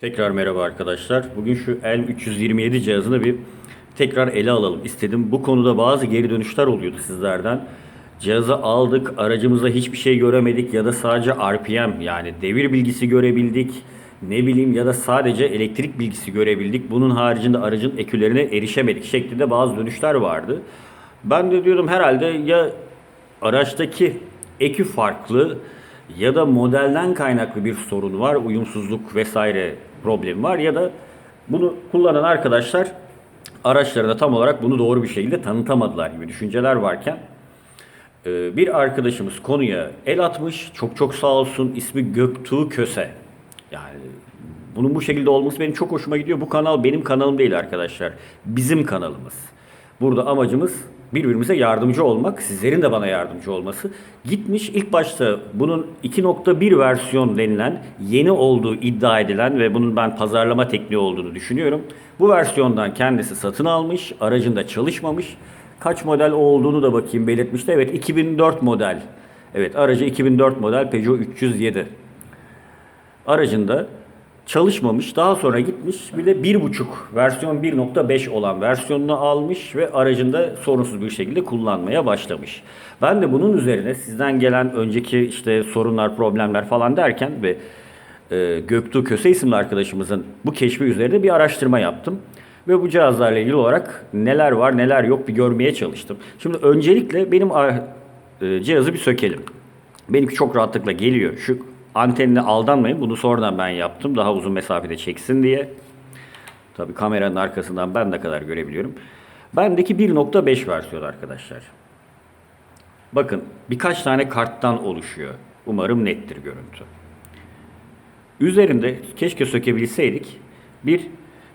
Tekrar merhaba arkadaşlar. Bugün şu L327 cihazını bir tekrar ele alalım istedim. Bu konuda bazı geri dönüşler oluyordu sizlerden. Cihazı aldık, aracımızda hiçbir şey göremedik ya da sadece RPM yani devir bilgisi görebildik. Ne bileyim ya da sadece elektrik bilgisi görebildik. Bunun haricinde aracın ekülerine erişemedik şeklinde bazı dönüşler vardı. Ben de diyordum herhalde ya araçtaki ekü farklı ya da modelden kaynaklı bir sorun var, uyumsuzluk vesaire problemi var ya da bunu kullanan arkadaşlar araçlarında tam olarak bunu doğru bir şekilde tanıtamadılar gibi düşünceler varken e, bir arkadaşımız konuya el atmış. Çok çok sağ olsun. ismi Göktuğ Köse. Yani bunun bu şekilde olması benim çok hoşuma gidiyor. Bu kanal benim kanalım değil arkadaşlar. Bizim kanalımız. Burada amacımız birbirimize yardımcı olmak, sizlerin de bana yardımcı olması. Gitmiş ilk başta bunun 2.1 versiyon denilen yeni olduğu iddia edilen ve bunun ben pazarlama tekniği olduğunu düşünüyorum. Bu versiyondan kendisi satın almış, aracında çalışmamış. Kaç model olduğunu da bakayım belirtmişti. Evet 2004 model. Evet aracı 2004 model Peugeot 307 aracında çalışmamış. Daha sonra gitmiş bir de 1.5 versiyon 1.5 olan versiyonunu almış ve aracında sorunsuz bir şekilde kullanmaya başlamış. Ben de bunun üzerine sizden gelen önceki işte sorunlar, problemler falan derken ve e, Göktuğ Köse isimli arkadaşımızın bu keşfi üzerine bir araştırma yaptım. Ve bu cihazlarla ilgili olarak neler var neler yok bir görmeye çalıştım. Şimdi öncelikle benim e, cihazı bir sökelim. Benimki çok rahatlıkla geliyor. Şu antenine aldanmayın. Bunu sonradan ben yaptım. Daha uzun mesafede çeksin diye. Tabii kameranın arkasından ben ne kadar görebiliyorum. Bendeki 1.5 versiyon arkadaşlar. Bakın birkaç tane karttan oluşuyor. Umarım nettir görüntü. Üzerinde keşke sökebilseydik bir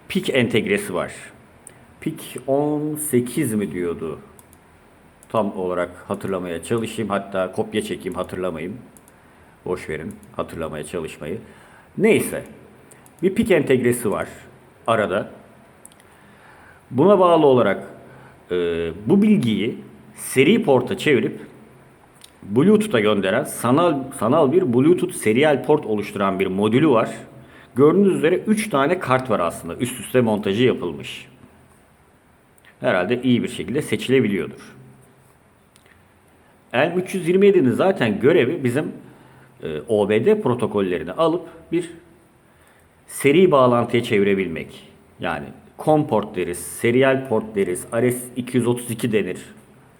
pik entegresi var. Pik 18 mi diyordu? Tam olarak hatırlamaya çalışayım. Hatta kopya çekeyim hatırlamayayım. Boş verin hatırlamaya çalışmayı. Neyse. Bir pik entegresi var arada. Buna bağlı olarak e, bu bilgiyi seri porta çevirip Bluetooth'a gönderen sanal sanal bir Bluetooth serial port oluşturan bir modülü var. Gördüğünüz üzere 3 tane kart var aslında. Üst üste montajı yapılmış. Herhalde iyi bir şekilde seçilebiliyordur. L327'nin zaten görevi bizim OBD protokollerini alıp bir seri bağlantıya çevirebilmek. Yani COM port deriz, serial port deriz, RS232 denir.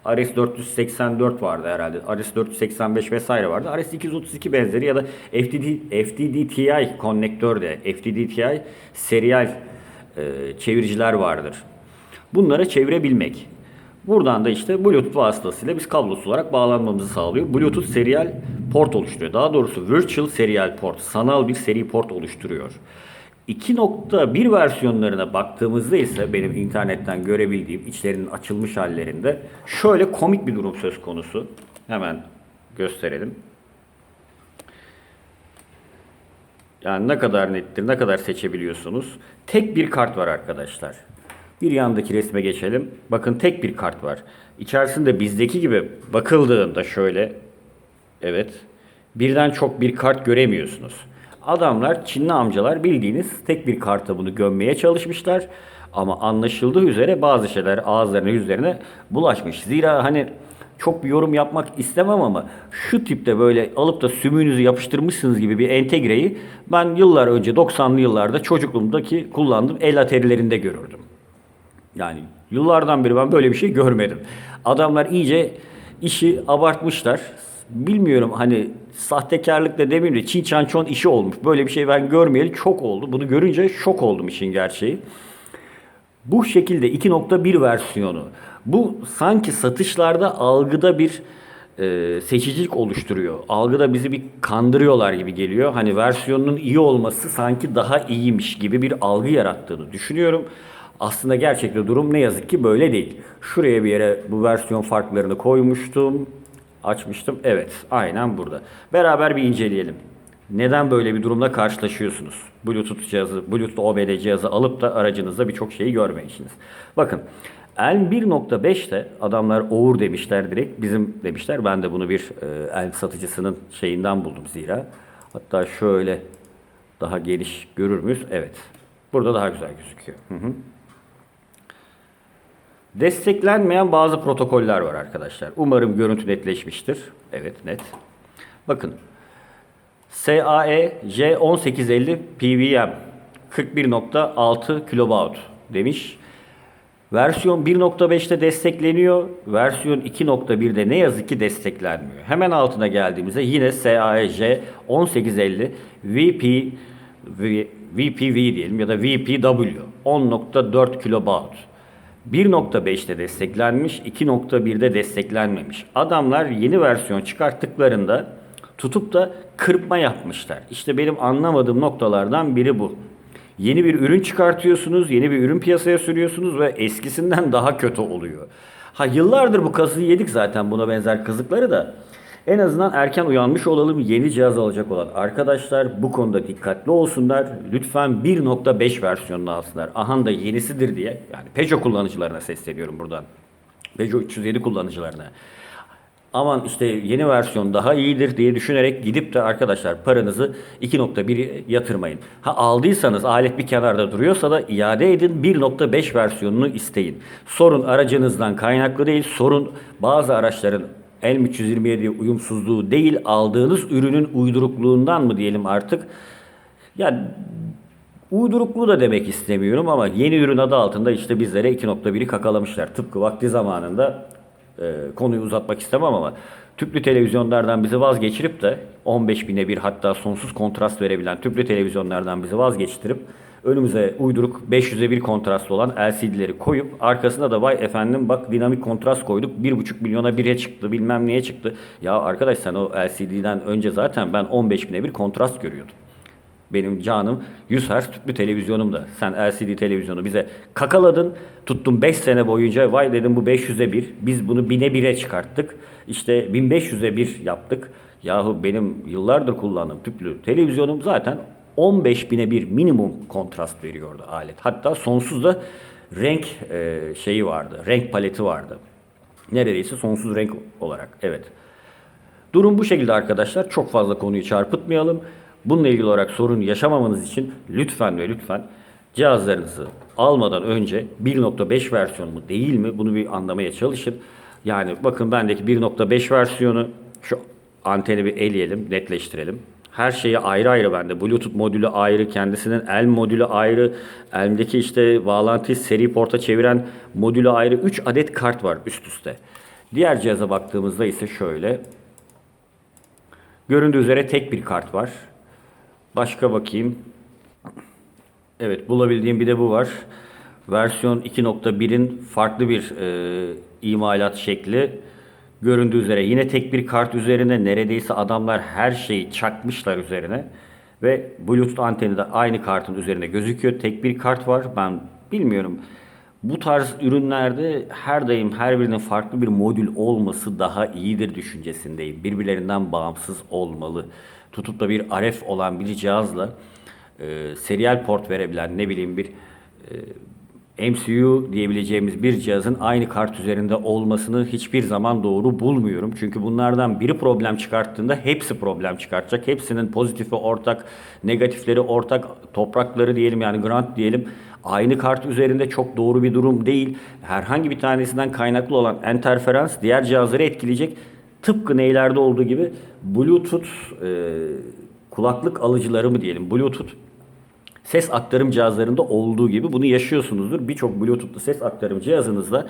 RS484 vardı herhalde. RS485 vesaire vardı. RS232 benzeri ya da FTD, FTDTI konnektör de FTDTI serial e, çeviriciler vardır. Bunlara çevirebilmek. Buradan da işte Bluetooth vasıtasıyla biz kablosuz olarak bağlanmamızı sağlıyor. Bluetooth serial port oluşturuyor. Daha doğrusu virtual serial port, sanal bir seri port oluşturuyor. 2.1 versiyonlarına baktığımızda ise benim internetten görebildiğim içlerinin açılmış hallerinde şöyle komik bir durum söz konusu. Hemen gösterelim. Yani ne kadar nettir, ne kadar seçebiliyorsunuz. Tek bir kart var arkadaşlar. Bir yandaki resme geçelim. Bakın tek bir kart var. İçerisinde bizdeki gibi bakıldığında şöyle evet birden çok bir kart göremiyorsunuz. Adamlar Çinli amcalar bildiğiniz tek bir karta bunu gömmeye çalışmışlar. Ama anlaşıldığı üzere bazı şeyler ağızlarına yüzlerine bulaşmış. Zira hani çok bir yorum yapmak istemem ama şu tipte böyle alıp da sümüğünüzü yapıştırmışsınız gibi bir entegreyi ben yıllar önce 90'lı yıllarda çocukluğumdaki kullandığım el atarilerinde görürdüm. Yani yıllardan beri ben böyle bir şey görmedim. Adamlar iyice işi abartmışlar. Bilmiyorum hani sahtekarlık da demeyeyim de çin çan çon işi olmuş. Böyle bir şey ben görmeyeli çok oldu. Bunu görünce şok oldum işin gerçeği. Bu şekilde 2.1 versiyonu. Bu sanki satışlarda algıda bir e, seçicilik oluşturuyor. Algıda bizi bir kandırıyorlar gibi geliyor. Hani versiyonun iyi olması sanki daha iyiymiş gibi bir algı yarattığını düşünüyorum. Aslında gerçekte durum ne yazık ki böyle değil. Şuraya bir yere bu versiyon farklarını koymuştum. Açmıştım. Evet, aynen burada. Beraber bir inceleyelim. Neden böyle bir durumla karşılaşıyorsunuz? Bluetooth cihazı, Bluetooth OBD cihazı alıp da aracınızda birçok şeyi görmeyişiniz. Bakın Elm 1.5'te adamlar Oğur demişler direkt. Bizim demişler. Ben de bunu bir e, Elm satıcısının şeyinden buldum zira. Hatta şöyle Daha geniş görür müyüz? Evet. Burada daha güzel gözüküyor. Hı hı. Desteklenmeyen bazı protokoller var arkadaşlar. Umarım görüntü netleşmiştir. Evet net. Bakın. SAE J1850 PWM 41.6 kilobaud demiş. Versiyon 1.5'te destekleniyor. Versiyon 2.1'de ne yazık ki desteklenmiyor. Hemen altına geldiğimizde yine SAEJ 1850 VP VPV diyelim ya da VPW 10.4 kilobaud. 1.5'te desteklenmiş, 2.1'de desteklenmemiş. Adamlar yeni versiyon çıkarttıklarında tutup da kırpma yapmışlar. İşte benim anlamadığım noktalardan biri bu. Yeni bir ürün çıkartıyorsunuz, yeni bir ürün piyasaya sürüyorsunuz ve eskisinden daha kötü oluyor. Ha yıllardır bu kazıyı yedik zaten buna benzer kazıkları da. En azından erken uyanmış olalım yeni cihaz alacak olan arkadaşlar bu konuda dikkatli olsunlar. Lütfen 1.5 versiyonunu alsınlar. Ahan da yenisidir diye. Yani Peugeot kullanıcılarına sesleniyorum buradan. Peugeot 307 kullanıcılarına. Aman işte yeni versiyon daha iyidir diye düşünerek gidip de arkadaşlar paranızı 2.1 yatırmayın. Ha aldıysanız alet bir kenarda duruyorsa da iade edin 1.5 versiyonunu isteyin. Sorun aracınızdan kaynaklı değil. Sorun bazı araçların L327'ye uyumsuzluğu değil aldığınız ürünün uydurukluğundan mı diyelim artık. Ya Uyduruklu da demek istemiyorum ama yeni ürün adı altında işte bizlere 2.1'i kakalamışlar. Tıpkı vakti zamanında e, konuyu uzatmak istemem ama tüplü televizyonlardan bizi vazgeçirip de 15 bine bir hatta sonsuz kontrast verebilen tüplü televizyonlardan bizi vazgeçtirip önümüze uyduruk 500'e bir kontrastlı olan LCD'leri koyup arkasına da vay efendim bak dinamik kontrast koyduk 1.5 milyona 1'e çıktı bilmem neye çıktı. Ya arkadaş sen o LCD'den önce zaten ben 15 bine bir kontrast görüyordum. Benim canım 100 Hz tüplü televizyonumda. Sen LCD televizyonu bize kakaladın. Tuttum 5 sene boyunca vay dedim bu 500'e 1. Biz bunu 1000'e 1'e çıkarttık. İşte 1500'e 1 yaptık. Yahu benim yıllardır kullandığım tüplü televizyonum zaten 15 bine bir minimum kontrast veriyordu alet. Hatta sonsuz da renk e, şeyi vardı. Renk paleti vardı. Neredeyse sonsuz renk olarak. Evet. Durum bu şekilde arkadaşlar. Çok fazla konuyu çarpıtmayalım. Bununla ilgili olarak sorun yaşamamanız için lütfen ve lütfen cihazlarınızı almadan önce 1.5 versiyon mu değil mi bunu bir anlamaya çalışın. Yani bakın bendeki 1.5 versiyonu şu anteni bir eleyelim, netleştirelim. Her şeyi ayrı ayrı bende. Bluetooth modülü ayrı, kendisinin el modülü ayrı. Elimdeki işte bağlantıyı seri porta çeviren modülü ayrı. 3 adet kart var üst üste. Diğer cihaza baktığımızda ise şöyle. Göründüğü üzere tek bir kart var. Başka bakayım. Evet bulabildiğim bir de bu var. Versiyon 2.1'in farklı bir e, imalat şekli. Göründüğü üzere yine tek bir kart üzerine neredeyse adamlar her şeyi çakmışlar üzerine. Ve Bluetooth anteni de aynı kartın üzerine gözüküyor. Tek bir kart var. Ben bilmiyorum. Bu tarz ürünlerde her daim her birinin farklı bir modül olması daha iyidir düşüncesindeyim. Birbirlerinden bağımsız olmalı. Tutup da bir RF olan bir cihazla e, serial port verebilen ne bileyim bir e, MCU diyebileceğimiz bir cihazın aynı kart üzerinde olmasını hiçbir zaman doğru bulmuyorum. Çünkü bunlardan biri problem çıkarttığında hepsi problem çıkartacak. Hepsinin pozitifi ortak, negatifleri ortak, toprakları diyelim yani grant diyelim. Aynı kart üzerinde çok doğru bir durum değil. Herhangi bir tanesinden kaynaklı olan interferans diğer cihazları etkileyecek. Tıpkı neylerde olduğu gibi Bluetooth e, kulaklık alıcıları mı diyelim, Bluetooth ses aktarım cihazlarında olduğu gibi bunu yaşıyorsunuzdur. Birçok Bluetooth'lu ses aktarım cihazınızda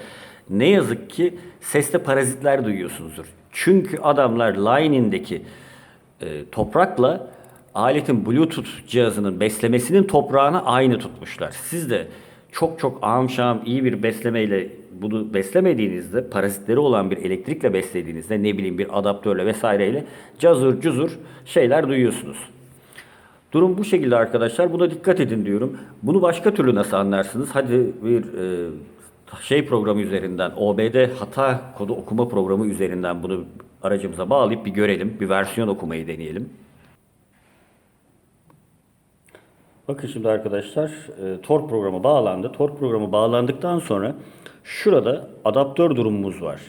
ne yazık ki seste parazitler duyuyorsunuzdur. Çünkü adamlar Lightning'deki e, toprakla aletin Bluetooth cihazının beslemesinin toprağını aynı tutmuşlar. Siz de çok çok ağım iyi bir beslemeyle bunu beslemediğinizde parazitleri olan bir elektrikle beslediğinizde ne bileyim bir adaptörle vesaireyle cazur cuzur şeyler duyuyorsunuz. Durum bu şekilde arkadaşlar. Buna dikkat edin diyorum. Bunu başka türlü nasıl anlarsınız? Hadi bir e, şey programı üzerinden, OBD hata kodu okuma programı üzerinden bunu aracımıza bağlayıp bir görelim. Bir versiyon okumayı deneyelim. Bakın şimdi arkadaşlar e, Tor programı bağlandı. Tor programı bağlandıktan sonra şurada adaptör durumumuz var.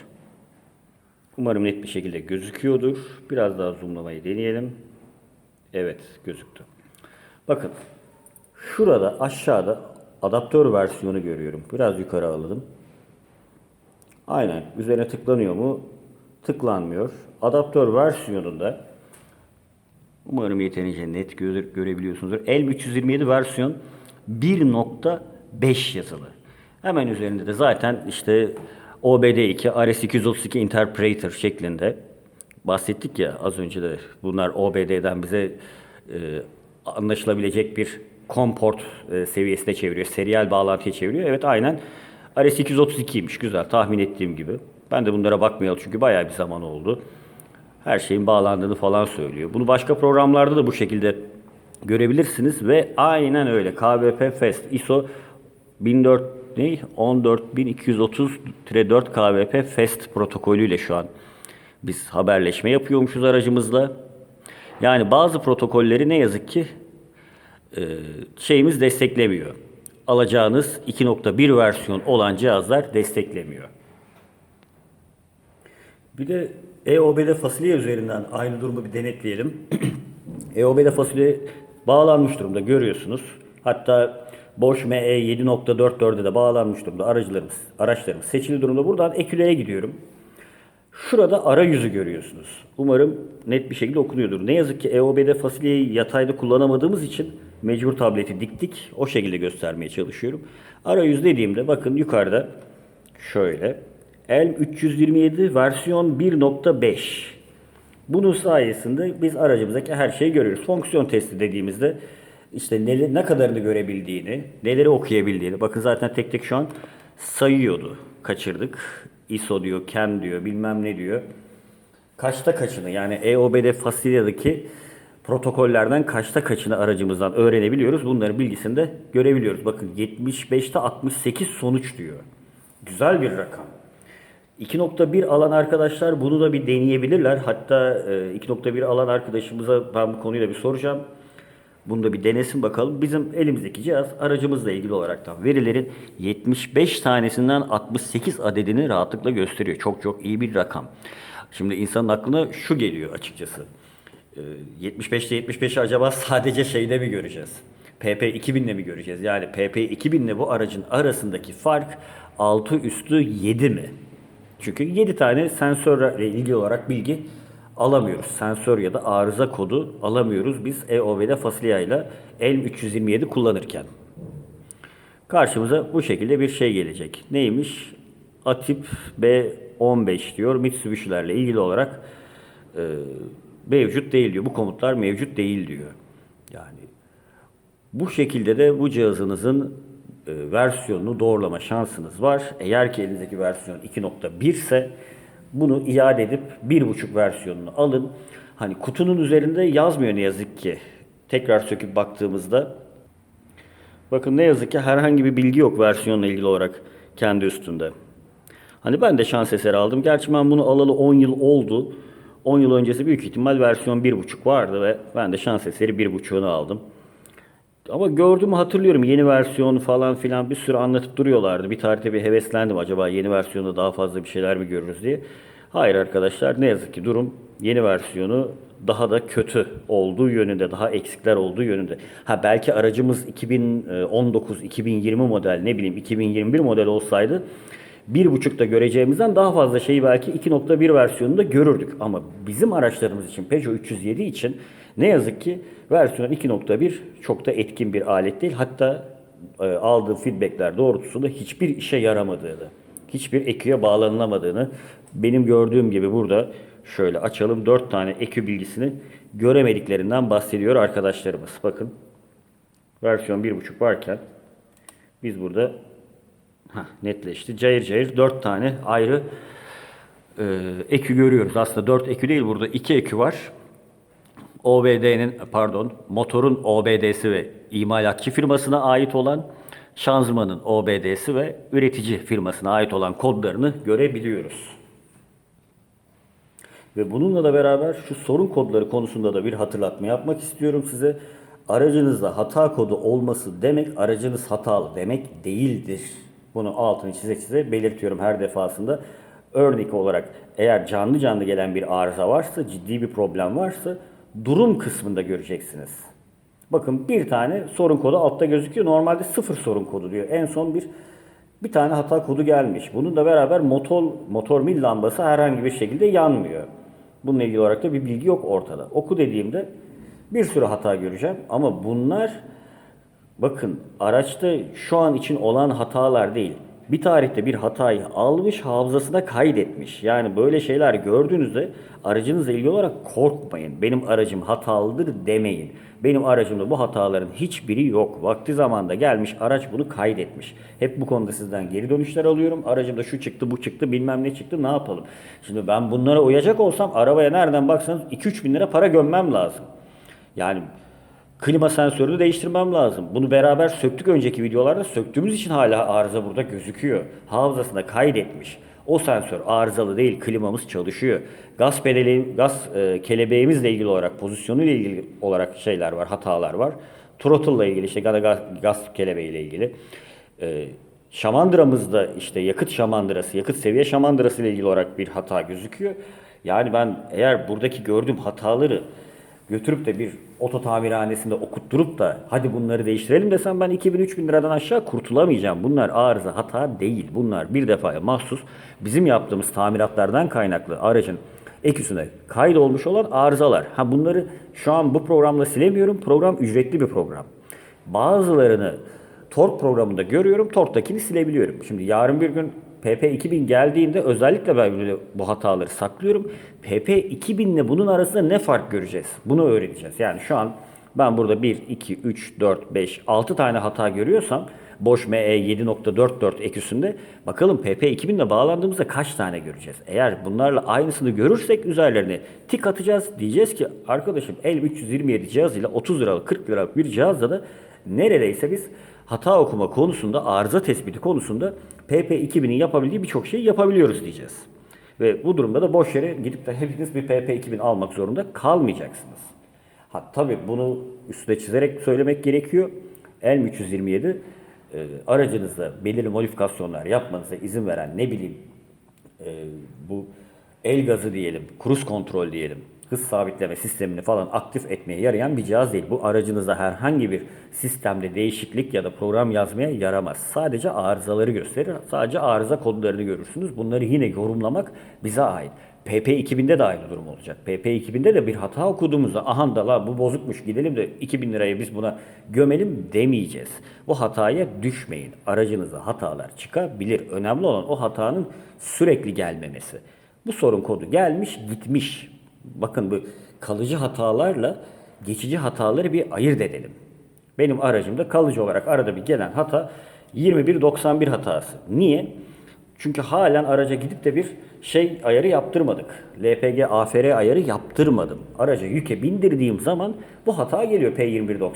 Umarım net bir şekilde gözüküyordur. Biraz daha zoomlamayı deneyelim. Evet gözüktü. Bakın şurada aşağıda adaptör versiyonu görüyorum. Biraz yukarı alalım. Aynen. Üzerine tıklanıyor mu? Tıklanmıyor. Adaptör versiyonunda umarım yeterince net göre, görebiliyorsunuzdur. L327 versiyon 1.5 yazılı. Hemen üzerinde de zaten işte OBD2, RS232 Interpreter şeklinde bahsettik ya az önce de bunlar OBD'den bize e, anlaşılabilecek bir komport e, seviyesine çeviriyor. Serial bağlantıya çeviriyor. Evet aynen RS232'ymiş. Güzel tahmin ettiğim gibi. Ben de bunlara bakmayalım çünkü bayağı bir zaman oldu. Her şeyin bağlandığını falan söylüyor. Bunu başka programlarda da bu şekilde görebilirsiniz ve aynen öyle. KBP Fest ISO 1400 ne? 14230-4 KBP Fest protokolüyle şu an biz haberleşme yapıyormuşuz aracımızla. Yani bazı protokolleri ne yazık ki e, şeyimiz desteklemiyor. Alacağınız 2.1 versiyon olan cihazlar desteklemiyor. Bir de EOB'de fasulye üzerinden aynı durumu bir denetleyelim. EOB'de fasulye bağlanmış durumda görüyorsunuz. Hatta Bosch ME 7.44'e de bağlanmış durumda aracılarımız, araçlarımız seçili durumda. Buradan ekülere gidiyorum. Şurada arayüzü görüyorsunuz. Umarım net bir şekilde okunuyordur. Ne yazık ki EOB'de fasulyeyi yatayda kullanamadığımız için mecbur tableti diktik. O şekilde göstermeye çalışıyorum. Arayüz dediğimde bakın yukarıda şöyle L327 versiyon 1.5 bunun sayesinde biz aracımızdaki her şeyi görüyoruz. Fonksiyon testi dediğimizde işte ne, ne kadarını görebildiğini, neleri okuyabildiğini. Bakın zaten tek tek şu an sayıyordu. Kaçırdık. ISO diyor, CAM diyor, bilmem ne diyor. Kaçta kaçını yani E EOBD Fasilya'daki protokollerden kaçta kaçını aracımızdan öğrenebiliyoruz. Bunların bilgisini de görebiliyoruz. Bakın 75'te 68 sonuç diyor. Güzel bir rakam. 2.1 alan arkadaşlar bunu da bir deneyebilirler. Hatta e, 2.1 alan arkadaşımıza ben bu konuyu da bir soracağım. Bunu da bir denesin bakalım. Bizim elimizdeki cihaz aracımızla ilgili olaraktan verilerin 75 tanesinden 68 adedini rahatlıkla gösteriyor. Çok çok iyi bir rakam. Şimdi insanın aklına şu geliyor açıkçası. Ee, 75'te 75'i acaba sadece şeyde mi göreceğiz? PP 2000'le mi göreceğiz? Yani PP 2000 ile bu aracın arasındaki fark 6 üstü 7 mi? Çünkü 7 tane sensörle ilgili olarak bilgi alamıyoruz. Sensör ya da arıza kodu alamıyoruz biz EOB'de Fasilya ile L327 kullanırken. Karşımıza bu şekilde bir şey gelecek. Neymiş? Atip B15 diyor. Mitsubishi'lerle ilgili olarak e, mevcut değil diyor. Bu komutlar mevcut değil diyor. Yani bu şekilde de bu cihazınızın e, versiyonunu doğrulama şansınız var. Eğer ki elinizdeki versiyon 2.1 ise bunu iade edip 1.5 versiyonunu alın. Hani kutunun üzerinde yazmıyor ne yazık ki. Tekrar söküp baktığımızda bakın ne yazık ki herhangi bir bilgi yok versiyonla ilgili olarak kendi üstünde. Hani ben de şans eseri aldım. Gerçi ben bunu alalı 10 yıl oldu. 10 yıl öncesi büyük ihtimal versiyon 1.5 vardı ve ben de şans eseri 1.5'unu aldım. Ama gördüğümü hatırlıyorum. Yeni versiyon falan filan bir sürü anlatıp duruyorlardı. Bir tarihte bir heveslendim. Acaba yeni versiyonda daha fazla bir şeyler mi görürüz diye. Hayır arkadaşlar ne yazık ki durum yeni versiyonu daha da kötü olduğu yönünde, daha eksikler olduğu yönünde. Ha belki aracımız 2019-2020 model ne bileyim 2021 model olsaydı 1.5'da göreceğimizden daha fazla şeyi belki 2.1 versiyonunda görürdük. Ama bizim araçlarımız için Peugeot 307 için ne yazık ki versiyon 2.1 çok da etkin bir alet değil. Hatta e, aldığım feedbackler doğrultusunda hiçbir işe yaramadığını, hiçbir EQ'ye bağlanılamadığını benim gördüğüm gibi burada şöyle açalım 4 tane EQ bilgisini göremediklerinden bahsediyor arkadaşlarımız. Bakın versiyon 1.5 varken biz burada Heh, netleşti. Cayır cayır 4 tane ayrı e, ekü görüyoruz. Aslında 4 ekü değil burada 2 ekü var. OBD'nin pardon motorun OBD'si ve imalatçı firmasına ait olan şanzımanın OBD'si ve üretici firmasına ait olan kodlarını görebiliyoruz. Ve bununla da beraber şu sorun kodları konusunda da bir hatırlatma yapmak istiyorum size. Aracınızda hata kodu olması demek aracınız hatalı demek değildir. Bunu altını çize çize belirtiyorum her defasında. Örnek olarak eğer canlı canlı gelen bir arıza varsa, ciddi bir problem varsa durum kısmında göreceksiniz. Bakın bir tane sorun kodu altta gözüküyor. Normalde sıfır sorun kodu diyor. En son bir bir tane hata kodu gelmiş. Bunun da beraber motor motor mil lambası herhangi bir şekilde yanmıyor. Bununla ilgili olarak da bir bilgi yok ortada. Oku dediğimde bir sürü hata göreceğim ama bunlar bakın araçta şu an için olan hatalar değil. Bir tarihte bir hatayı almış hafızasına kaydetmiş. Yani böyle şeyler gördüğünüzde aracınızla ilgili olarak korkmayın. Benim aracım hatalıdır demeyin. Benim aracımda bu hataların hiçbiri yok. Vakti zamanda gelmiş araç bunu kaydetmiş. Hep bu konuda sizden geri dönüşler alıyorum. Aracımda şu çıktı bu çıktı bilmem ne çıktı ne yapalım. Şimdi ben bunlara uyacak olsam arabaya nereden baksanız 2-3 bin lira para gömmem lazım. Yani klima sensörünü değiştirmem lazım. Bunu beraber söktük önceki videolarda. Söktüğümüz için hala arıza burada gözüküyor. Hafızasına kaydetmiş. O sensör arızalı değil, klimamız çalışıyor. Gaz pedali, gaz e, kelebeğimizle ilgili olarak, pozisyonuyla ilgili olarak şeyler var, hatalar var. Throttle ile ilgili işte gaz, gaz kelebeğiyle ilgili. E, şamandıramızda işte yakıt şamandırası, yakıt seviye şamandırası ile ilgili olarak bir hata gözüküyor. Yani ben eğer buradaki gördüğüm hataları götürüp de bir oto tamirhanesinde okutturup da hadi bunları değiştirelim desem ben 2000-3000 liradan aşağı kurtulamayacağım. Bunlar arıza hata değil. Bunlar bir defaya mahsus bizim yaptığımız tamiratlardan kaynaklı aracın ek üstüne kaydolmuş olan arızalar. Ha bunları şu an bu programla silemiyorum. Program ücretli bir program. Bazılarını Tork programında görüyorum. Tork'takini silebiliyorum. Şimdi yarın bir gün PP 2000 geldiğinde özellikle ben böyle bu hataları saklıyorum. PP 2000 ile bunun arasında ne fark göreceğiz? Bunu öğreneceğiz. Yani şu an ben burada 1, 2, 3, 4, 5, 6 tane hata görüyorsam Boş ME 7.44 ek üstünde bakalım PP 2000 ile bağlandığımızda kaç tane göreceğiz? Eğer bunlarla aynısını görürsek üzerlerine tik atacağız. Diyeceğiz ki arkadaşım L327 cihazıyla 30 liralık 40 liralık bir cihazla da neredeyse biz hata okuma konusunda, arıza tespiti konusunda PP2000'in yapabildiği birçok şeyi yapabiliyoruz diyeceğiz. Ve bu durumda da boş yere gidip de hepiniz bir PP2000 almak zorunda kalmayacaksınız. Ha tabii bunu üstüne çizerek söylemek gerekiyor. Elm 327 e, aracınızda belirli modifikasyonlar yapmanıza izin veren ne bileyim e, bu el gazı diyelim, kruz kontrol diyelim, hız sabitleme sistemini falan aktif etmeye yarayan bir cihaz değil. Bu aracınızda herhangi bir sistemde değişiklik ya da program yazmaya yaramaz. Sadece arızaları gösterir. Sadece arıza kodlarını görürsünüz. Bunları yine yorumlamak bize ait. PP2000'de de aynı durum olacak. PP2000'de de bir hata okuduğumuzda aha da la bu bozukmuş gidelim de 2000 liraya biz buna gömelim demeyeceğiz. Bu hataya düşmeyin. Aracınıza hatalar çıkabilir. Önemli olan o hatanın sürekli gelmemesi. Bu sorun kodu gelmiş gitmiş. Bakın bu kalıcı hatalarla geçici hataları bir ayırt edelim. Benim aracımda kalıcı olarak arada bir gelen hata 2191 hatası. Niye? Çünkü halen araca gidip de bir şey ayarı yaptırmadık. LPG AFR ayarı yaptırmadım. Araca yüke bindirdiğim zaman bu hata geliyor P2191.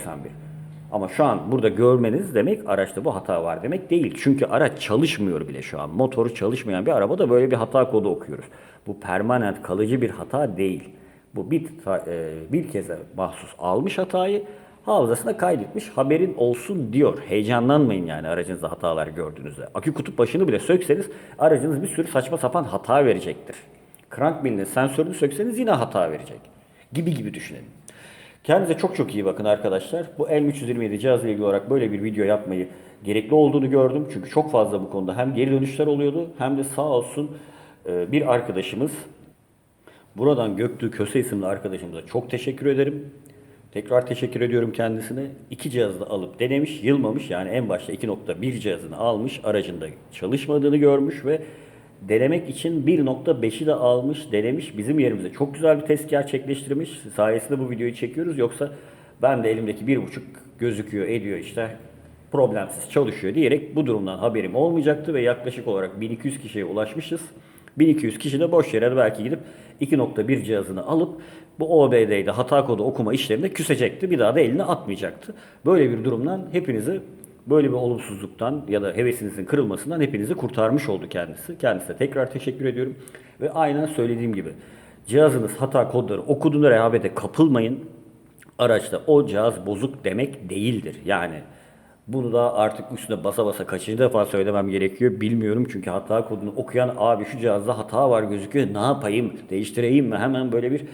Ama şu an burada görmeniz demek araçta bu hata var demek değil. Çünkü araç çalışmıyor bile şu an. Motoru çalışmayan bir arabada böyle bir hata kodu okuyoruz. Bu permanent kalıcı bir hata değil. Bu bir, e, bir kez mahsus almış hatayı hafızasına kaydetmiş haberin olsun diyor. Heyecanlanmayın yani aracınızda hatalar gördüğünüzde. Akü kutup başını bile sökseniz aracınız bir sürü saçma sapan hata verecektir. Crank milinin sensörünü sökseniz yine hata verecek. Gibi gibi düşünelim. Kendinize çok çok iyi bakın arkadaşlar. Bu M327 cihazla ilgili olarak böyle bir video yapmayı gerekli olduğunu gördüm. Çünkü çok fazla bu konuda hem geri dönüşler oluyordu hem de sağ olsun bir arkadaşımız buradan Göktürk Köse isimli arkadaşımıza çok teşekkür ederim. Tekrar teşekkür ediyorum kendisine. İki cihazı alıp denemiş, yılmamış. Yani en başta 2.1 cihazını almış, aracında çalışmadığını görmüş ve denemek için 1.5'i de almış, denemiş. Bizim yerimize çok güzel bir test gerçekleştirmiş. Sayesinde bu videoyu çekiyoruz. Yoksa ben de elimdeki 1.5 gözüküyor, ediyor işte problemsiz çalışıyor diyerek bu durumdan haberim olmayacaktı ve yaklaşık olarak 1200 kişiye ulaşmışız. 1200 kişi de boş yere belki gidip 2.1 cihazını alıp bu OBD'de hata kodu okuma işlerinde küsecekti. Bir daha da eline atmayacaktı. Böyle bir durumdan hepinizi böyle bir olumsuzluktan ya da hevesinizin kırılmasından hepinizi kurtarmış oldu kendisi. Kendisine tekrar teşekkür ediyorum. Ve aynen söylediğim gibi cihazınız hata kodları okuduğunda rehavete kapılmayın. Araçta o cihaz bozuk demek değildir. Yani bunu da artık üstüne basa basa kaçıncı defa söylemem gerekiyor bilmiyorum. Çünkü hata kodunu okuyan abi şu cihazda hata var gözüküyor ne yapayım değiştireyim mi hemen böyle bir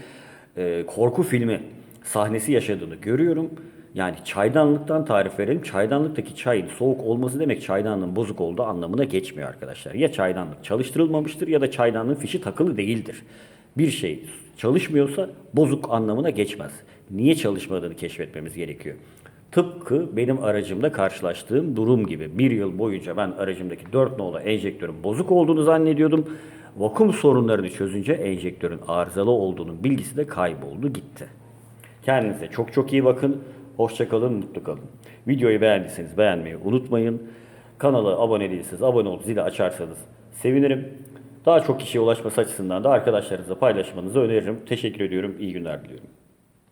e, korku filmi sahnesi yaşadığını görüyorum. Yani çaydanlıktan tarif verelim. Çaydanlıktaki çayın soğuk olması demek çaydanlığın bozuk olduğu anlamına geçmiyor arkadaşlar. Ya çaydanlık çalıştırılmamıştır ya da çaydanlığın fişi takılı değildir. Bir şey çalışmıyorsa bozuk anlamına geçmez. Niye çalışmadığını keşfetmemiz gerekiyor. Tıpkı benim aracımda karşılaştığım durum gibi. Bir yıl boyunca ben aracımdaki 4 nolu enjektörün bozuk olduğunu zannediyordum. Vakum sorunlarını çözünce enjektörün arızalı olduğunun bilgisi de kayboldu gitti. Kendinize çok çok iyi bakın. Hoşça kalın, mutlu kalın. Videoyu beğendiyseniz beğenmeyi unutmayın. Kanala abone değilseniz abone olup zili açarsanız sevinirim. Daha çok kişiye ulaşması açısından da arkadaşlarınızla paylaşmanızı öneririm. Teşekkür ediyorum. İyi günler diliyorum.